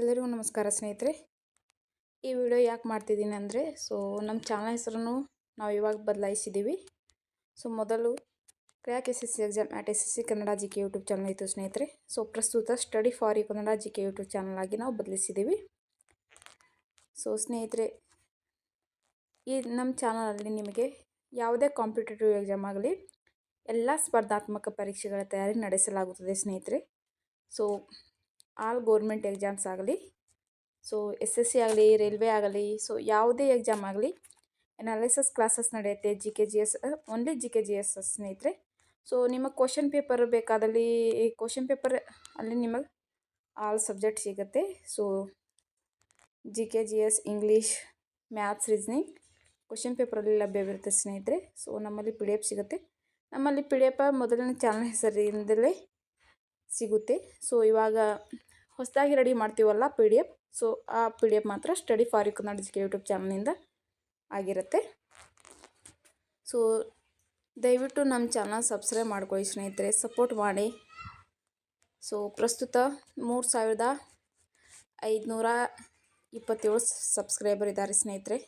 ಎಲ್ಲರಿಗೂ ನಮಸ್ಕಾರ ಸ್ನೇಹಿತರೆ. ಈ ವಿಡಿಯೋ ಯಾಕೆ ಮಾಡ್ತಿದ್ದೀನಿ ಅಂದರೆ, ಸೊ ನಮ್ಮ ಚಾನಲ್ ಹೆಸರನ್ನು ನಾವು ಇವಾಗ ಬದಲಾಯಿಸಿದ್ದೀವಿ ಸೊ ಮೊದಲು crack S S C exam at S S C Kannada G K YouTube channel ಇತ್ತು ಸ್ನೇಹಿತರೆ. ಸೊ ಪ್ರಸ್ತುತ ಸ್ಟಡಿ ಫಾರ್ ಈ Kannada G K YouTube channel ಆಗಿ ನಾವು ಬದಲಿಸಿದ್ದೀವಿ ಸೊ ಸ್ನೇಹಿತರೆ, ಈ ನಮ್ಮ ಚಾನಲಲ್ಲಿ ನಿಮಗೆ ಯಾವುದೇ ಕಾಂಪಿಟೇಟಿವ್ ಎಕ್ಸಾಮ್ ಆಗಲಿ, ಎಲ್ಲ ಸ್ಪರ್ಧಾತ್ಮಕ ಪರೀಕ್ಷೆಗಳ ತಯಾರಿ ನಡೆಸಲಾಗುತ್ತದೆ ಸ್ನೇಹಿತರೆ. ಸೊ ಆಲ್ ಗೋರ್ಮೆಂಟ್ ಎಕ್ಸಾಮ್ಸ್ ಆಗಲಿ ಸೊ ಎಸ್ ಎಸ್ ಸಿ ಆಗಲಿ ರೈಲ್ವೆ ಆಗಲಿ ಸೊ ಯಾವುದೇ ಎಕ್ಸಾಮ್ ಆಗಲಿ ಅನಾಲಿಸಸ್ ಕ್ಲಾಸಸ್ ನಡೆಯುತ್ತೆ G K G S only G K G S ಸ್ನೇಹಿತರೆ. ಸೊ ನಿಮಗೆ ಕ್ವಶನ್ ಪೇಪರ್ ಬೇಕಾದಲ್ಲಿ ಕ್ವಶನ್ ಪೇಪರ್ ಅಲ್ಲಿ ನಿಮಗೆ ಆಲ್ ಸಬ್ಜೆಕ್ಟ್ ಸಿಗುತ್ತೆ. So G K G S English maths reasoning question ಪೇಪರಲ್ಲಿ ಲಭ್ಯವಿರುತ್ತೆ ಸ್ನೇಹಿತರೆ. ಸೊ ನಮ್ಮಲ್ಲಿ ಪಿ ಡಿ ಎಫ್ ಸಿಗುತ್ತೆ. ನಮ್ಮಲ್ಲಿ ಪಿ ಡಿ ಎಫ್ ಮೊದಲನೇ ಚಾನಲ್ ಹೆಸರಿಂದಲೇ ಸಿಗುತ್ತೆ. ಸೊ ಇವಾಗ ಹೊಸದಾಗಿ ರೆಡಿ ಮಾಡ್ತೀವಲ್ಲ ಪಿ ಡಿ ಎಫ್ ಸೊ ಆ ಪಿ ಡಿ ಎಫ್ ಮಾತ್ರ study for you Kannada YouTube ಚಾನಲ್ನಿಂದ ಆಗಿರುತ್ತೆ. ಸೊ ದಯವಿಟ್ಟು ನಮ್ಮ ಚಾನಲ್ ಸಬ್ಸ್ಕ್ರೈಬ್ ಮಾಡ್ಕೊಳ್ಳಿ ಸ್ನೇಹಿತರೆ ಸಪೋರ್ಟ್ ಮಾಡಿ. ಸೊ ಪ್ರಸ್ತುತ ಮೂರು ಸಾವಿರದ ಐದುನೂರ ಇಪ್ಪತ್ತೇಳು ಸಬ್ಸ್ಕ್ರೈಬರ್ ಇದ್ದಾರೆ ಸ್ನೇಹಿತರೆ.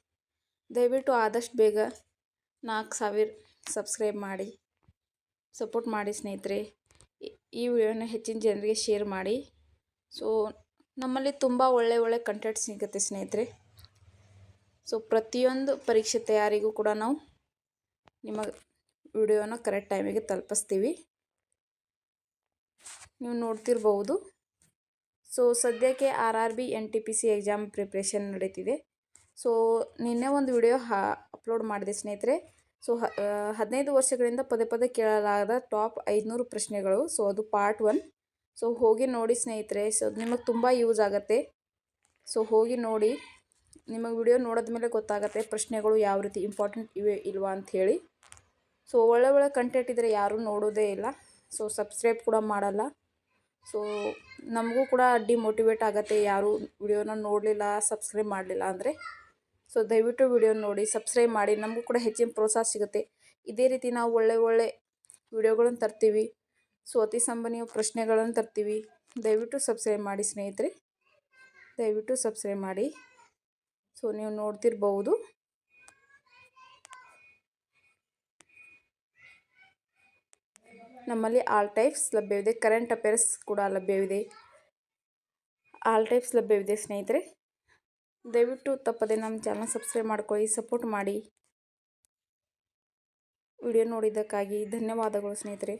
ದಯವಿಟ್ಟು ಆದಷ್ಟು ಬೇಗ ನಾಲ್ಕು ಸಾವಿರ ಸಬ್ಸ್ಕ್ರೈಬ್ ಮಾಡಿ ಸಪೋರ್ಟ್ ಮಾಡಿ ಸ್ನೇಹಿತರೆ. ಈ ವಿಡಿಯೋನ ಹೆಚ್ಚಿನ ಜನರಿಗೆ ಶೇರ್ ಮಾಡಿ. ಸೊ ನಮ್ಮಲ್ಲಿ ತುಂಬ ಒಳ್ಳೆ ಒಳ್ಳೆ ಕಂಟೆಂಟ್ ಸಿಗುತ್ತೆ ಸ್ನೇಹಿತರೆ. ಸೊ ಪ್ರತಿಯೊಂದು ಪರೀಕ್ಷೆ ತಯಾರಿಗೂ ಕೂಡ ನಾವು ನಿಮ್ಮ ವಿಡಿಯೋನ ಕರೆಕ್ಟ್ ಟೈಮಿಗೆ ತಲುಪಿಸ್ತೀವಿ. ನೀವು ನೋಡ್ತಿರ್ಬೋದು ಸೊ ಸದ್ಯಕ್ಕೆ R R B N T P C exam preparation ನಡೀತಿದೆ. ಸೊ ನಿನ್ನೆ ಒಂದು ವಿಡಿಯೋ ಹಾ ಅಪ್ಲೋಡ್ ಮಾಡಿದೆ ಸ್ನೇಹಿತರೆ. ಸೊ ಹದಿನೈದು ವರ್ಷಗಳಿಂದ ಪದೇ ಪದೇ ಕೇಳಲಾದ ಟಾಪ್ ಐದುನೂರು ಪ್ರಶ್ನೆಗಳು. ಸೊ, ಅದು ಪಾರ್ಟ್ ಒನ್. ಸೊ, ಹೋಗಿ ನೋಡಿ ಸ್ನೇಹಿತರೆ. ಸೊ ನಿಮಗೆ ತುಂಬ ಯೂಸ್ ಆಗುತ್ತೆ. ಸೊ, ಹೋಗಿ ನೋಡಿ. ನಿಮಗೆ ವಿಡಿಯೋ ನೋಡಿದ ಮೇಲೆ ಗೊತ್ತಾಗುತ್ತೆ ಪ್ರಶ್ನೆಗಳು ಯಾವ ರೀತಿ ಇಂಪಾರ್ಟೆಂಟ್ ಇವೆ ಇಲ್ವಾ ಅಂಥೇಳಿ ಸೊ, ಒಳ್ಳೆ ಒಳ್ಳೆ ಕಂಟೆಂಟ್ ಇದ್ದರೆ ಯಾರೂ ನೋಡೋದೇ ಇಲ್ಲ. ಸೊ, ಸಬ್ಸ್ಕ್ರೈಬ್ ಕೂಡ ಮಾಡಲ್ಲ. ಸೊ, ನಮಗೂ ಕೂಡ ಡಿಮೋಟಿವೇಟ್ ಆಗುತ್ತೆ ಯಾರು ವಿಡಿಯೋನ ನೋಡಲಿಲ್ಲ, ಸಬ್ಸ್ಕ್ರೈಬ್ ಮಾಡಲಿಲ್ಲ ಅಂದರೆ. ಸೊ ದಯವಿಟ್ಟು ವಿಡಿಯೋ ನೋಡಿ ಸಬ್ಸ್ಕ್ರೈಬ್ ಮಾಡಿ, ನಮಗೂ ಕೂಡ ಹೆಚ್ಚಿನ ಪ್ರೋತ್ಸಾಹ ಸಿಗುತ್ತೆ. ಇದೇ ರೀತಿ ನಾವು ಒಳ್ಳೆ ಒಳ್ಳೆ ವಿಡಿಯೋಗಳನ್ನು ತರ್ತೀವಿ, ಸೊ ಅತಿ ಸಂಬಂಧಿಯ ಪ್ರಶ್ನೆಗಳನ್ನು ತರ್ತೀವಿ. ದಯವಿಟ್ಟು ಸಬ್ಸ್ಕ್ರೈಬ್ ಮಾಡಿ ಸ್ನೇಹಿತರೆ. ದಯವಿಟ್ಟು ಸಬ್ಸ್ಕ್ರೈಬ್ ಮಾಡಿ. ಸೊ ನೀವು ನೋಡ್ತಿರ್ಬೋದು ನಮ್ಮಲ್ಲಿ ಆಲ್ ಟೈಪ್ಸ್ ಲಭ್ಯವಿದೆ. ಕರೆಂಟ್ ಅಫೇರ್ಸ್ ಕೂಡ ಲಭ್ಯವಿದೆ. ಆಲ್ ಟೈಪ್ಸ್ ಲಭ್ಯವಿದೆ ಸ್ನೇಹಿತರೆ. ದಯವಿಟ್ಟು ತಪ್ಪದೆ ನಮ್ಮ ಚಾನಲ್ ಸಬ್ಸ್ಕ್ರೈಬ್ ಮಾಡ್ಕೊಳ್ಳಿ ಸಪೋರ್ಟ್ ಮಾಡಿ. ವಿಡಿಯೋ ನೋಡಿದ್ದಕ್ಕಾಗಿ ಧನ್ಯವಾದಗಳು ಸ್ನೇಹಿತರೆ.